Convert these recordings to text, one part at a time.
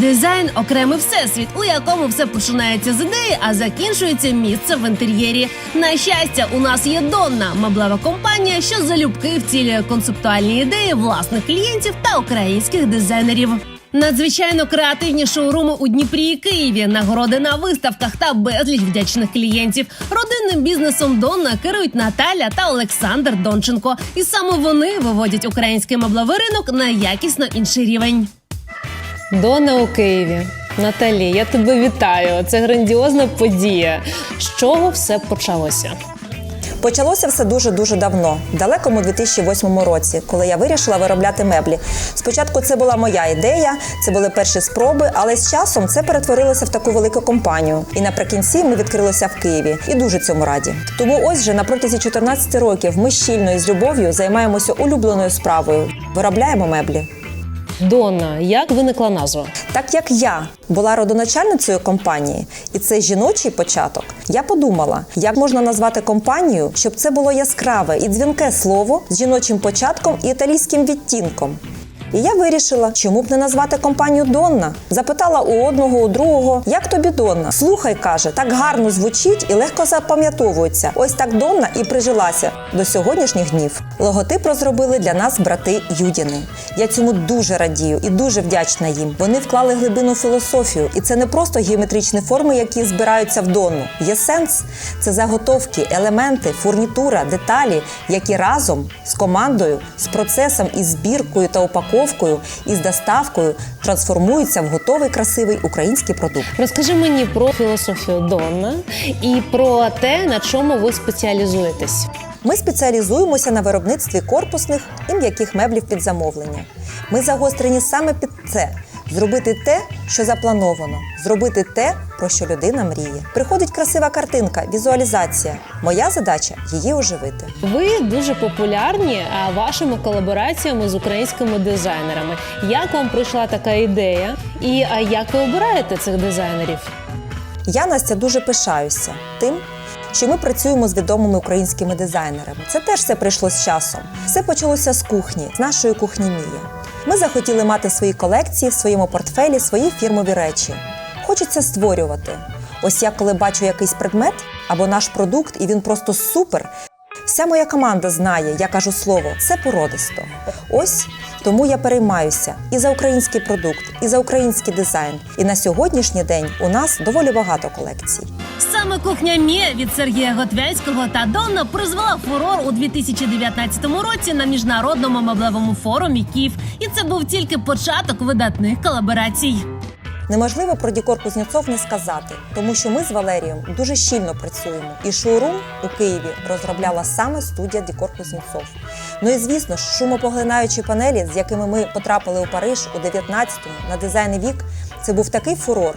Дизайн окремий всесвіт, у якому все починається з ідеї, а закінчується місце в інтер'єрі. На щастя, у нас є Донна, меблева компанія, що залюбки втілює концептуальні ідеї власних клієнтів та українських дизайнерів. Надзвичайно креативні шоуруми у Дніпрі і Києві, нагороди на виставках та безліч вдячних клієнтів. Родинним бізнесом Донна керують Наталя та Олександр Донченко. І саме вони виводять український меблевий ринок на якісно інший рівень. Дона у Києві. Наталі, я тебе вітаю. Це грандіозна подія. З чого все почалося? Почалося все дуже дуже давно, в далекому 2008 році, коли я вирішила виробляти меблі. Спочатку це була моя ідея, це були перші спроби, але з часом це перетворилося в таку велику компанію. І наприкінці ми відкрилися в Києві і дуже цьому раді. Тому ось вже на протязі 14 років ми щільно і з любов'ю займаємося улюбленою справою, виробляємо меблі. Дона, як виникла назва? Так як я була родоначальницею компанії, і це жіночий початок, я подумала, як можна назвати компанію, щоб це було яскраве і дзвінке слово з жіночим початком і італійським відтінком. І я вирішила, чому б не назвати компанію Донна. Запитала у одного, у другого, як тобі Донна? Слухай, каже, так гарно звучить і легко запам'ятовується. Ось так Донна і прижилася до сьогоднішніх днів. Логотип розробили для нас брати Юдіни. Я цьому дуже радію і дуже вдячна їм. Вони вклали глибину філософію, і це не просто геометричні форми, які збираються в Донну. Є сенс. Це заготовки, елементи, фурнітура, деталі, які разом з командою, з процесом із збіркою та упаковкою і з доставкою трансформуються в готовий красивий український продукт. Розкажи мені про філософію Донна і про те, на чому ви спеціалізуєтесь. Ми спеціалізуємося на виробництві корпусних і м'яких меблів під замовлення. Ми загострені саме під це. Зробити те, що заплановано, зробити те, про що людина мріє. Приходить красива картинка, візуалізація. Моя задача її оживити. Ви дуже популярні вашими колабораціями з українськими дизайнерами. Як вам прийшла така ідея? І як ви обираєте цих дизайнерів? Я Настя дуже пишаюся тим, що ми працюємо з відомими українськими дизайнерами. Це теж все прийшло з часом. Все почалося з кухні, з нашої кухні Мія. Ми захотіли мати свої колекції в своєму портфелі, свої фірмові речі. Хочеться створювати. Ось я коли бачу якийсь предмет або наш продукт, і він просто супер. Вся моя команда знає, я кажу слово, це породисто. Ось тому я переймаюся і за український продукт, і за український дизайн. І на сьогоднішній день у нас доволі багато колекцій. Саме кухня Мія від Сергія Готвянського та Донна призвела фурор у 2019 році на міжнародному меблевому форумі Київ. І це був тільки початок видатних колаборацій. Неможливо про Дікор Кузнєцов не сказати, тому що ми з Валерієм дуже щільно працюємо. І шоурум у Києві розробляла саме студія Дікор Кузнєцов. Ну і звісно ж, шумопоглинаючі панелі, з якими ми потрапили у Париж у 19-му на дизайн вік, це був такий фурор.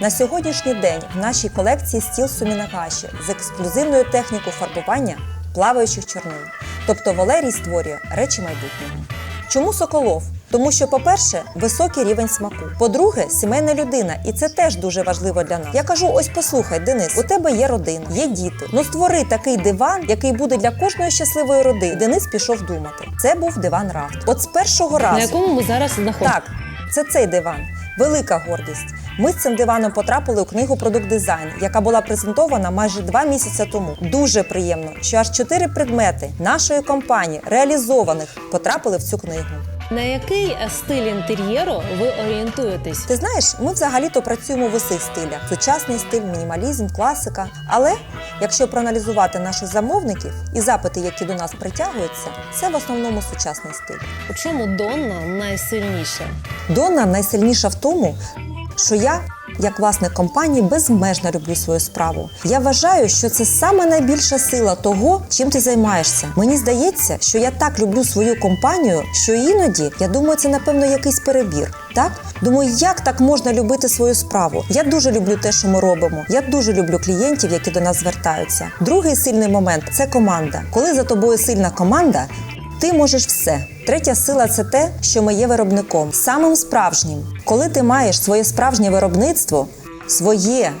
На сьогоднішній день в нашій колекції стіл сумінагаші з ексклюзивною технікою фарбування плаваючих чорнил. Тобто Валерій створює речі майбутнього. Чому Соколов? Тому що, по-перше, високий рівень смаку. По-друге, сімейна людина, і це теж дуже важливо для нас. Я кажу: ось послухай, Денис, у тебе є родина, є діти. Ну створи такий диван, який буде для кожної щасливої родини. Денис пішов думати. Це був диван рафт. От з першого разу На якому ми зараз знаходимося? так, це цей диван. Велика гордість. Ми з цим диваном потрапили у книгу Продукт дизайн, яка була презентована майже два місяці тому. Дуже приємно, що аж чотири предмети нашої компанії реалізованих потрапили в цю книгу. На який е, стиль інтер'єру ви орієнтуєтесь? Ти знаєш, ми взагалі-то працюємо в усіх стилях: сучасний стиль, мінімалізм, класика. Але якщо проаналізувати наших замовників і запити, які до нас притягуються, це в основному сучасний стиль. У чому Донна найсильніша? Донна найсильніша в тому, що я, як власник компанії, безмежно люблю свою справу. Я вважаю, що це саме найбільша сила того, чим ти займаєшся. Мені здається, що я так люблю свою компанію, що іноді я думаю, це напевно якийсь перебір. Так думаю, як так можна любити свою справу? Я дуже люблю те, що ми робимо. Я дуже люблю клієнтів, які до нас звертаються. Другий сильний момент це команда. Коли за тобою сильна команда, ти можеш все. Третя сила це те, що ми є виробником, самим справжнім. Коли ти маєш своє справжнє виробництво, своє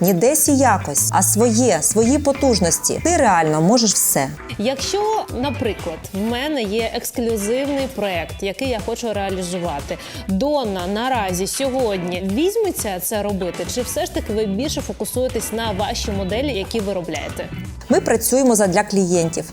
ніде сі якось, а своє, свої потужності. Ти реально можеш все. Якщо, наприклад, в мене є ексклюзивний проект, який я хочу реалізувати, Донна наразі сьогодні візьметься це робити, чи все ж таки ви більше фокусуєтесь на ваші моделі, які ви робляєте? Ми працюємо задля клієнтів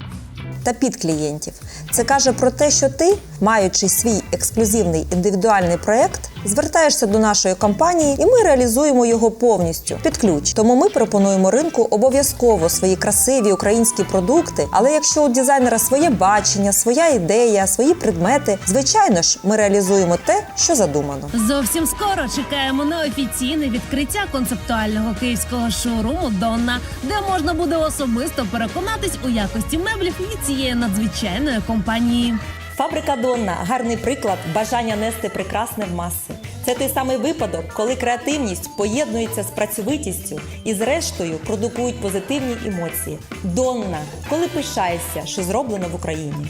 та під клієнтів. Це каже про те, що ти, маючи свій ексклюзивний індивідуальний проект, звертаєшся до нашої компанії, і ми реалізуємо його повністю під ключ. Тому ми пропонуємо ринку обов'язково свої красиві українські продукти. Але якщо у дизайнера своє бачення, своя ідея, свої предмети, звичайно ж, ми реалізуємо те, що задумано. Зовсім скоро чекаємо на офіційне відкриття концептуального київського шоуруму Донна, де можна буде особисто переконатись у якості меблів від цієї надзвичайної компанії. Фабрика Донна гарний приклад бажання нести прекрасне в маси. Це той самий випадок, коли креативність поєднується з працьовитістю і, зрештою, продукують позитивні емоції. Донна, коли пишаєшся, що зроблено в Україні.